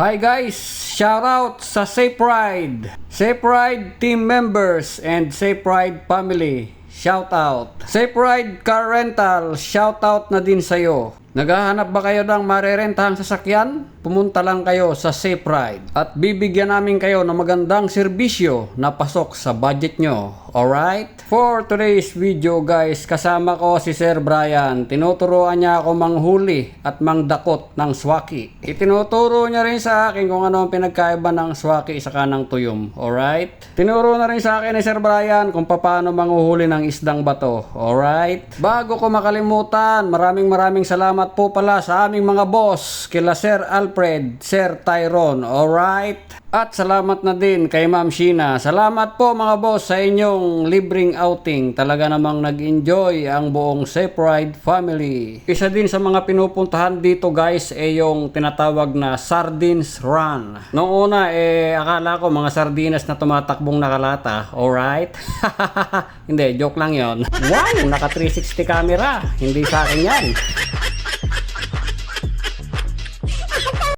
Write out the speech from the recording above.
Hi guys! Shout out sa Safe Ride! Safe Ride team members and Safe Ride family. Shout out! Safe Ride Car Rental, shout out na din sa'yo. Naghahanap ba kayo ng marerentahang sasakyan? Pumunta lang kayo sa Safe Ride at bibigyan namin kayo ng magandang serbisyo na pasok sa budget nyo. Alright? For today's video guys, kasama ko si Sir Brian. Tinuturuan niya ako manghuli at mangdakot ng swaki. Itinuturo niya rin sa akin kung ano ang pinagkaiba ng swaki sa kanang tuyom. Alright? Tinuro na rin sa akin ni Sir Brian kung paano manguhuli ng isdang bato. Alright? Bago ko makalimutan, maraming maraming salamat po pala sa aming mga boss, kila Sir Alfred, Sir Tyrone. Alright? At salamat na din kay Ma'am Sheena. Salamat po mga boss sa inyong libreng outing. Talaga namang nag-enjoy ang buong Safe Ride family. Isa din sa mga pinupuntahan dito guys ay yung tinatawag na Sardines Run. Noong una eh akala ko mga sardinas na tumatakbong nakalata. Alright? Hindi, joke lang yon. Wow, naka 360 camera. Hindi sa akin yan.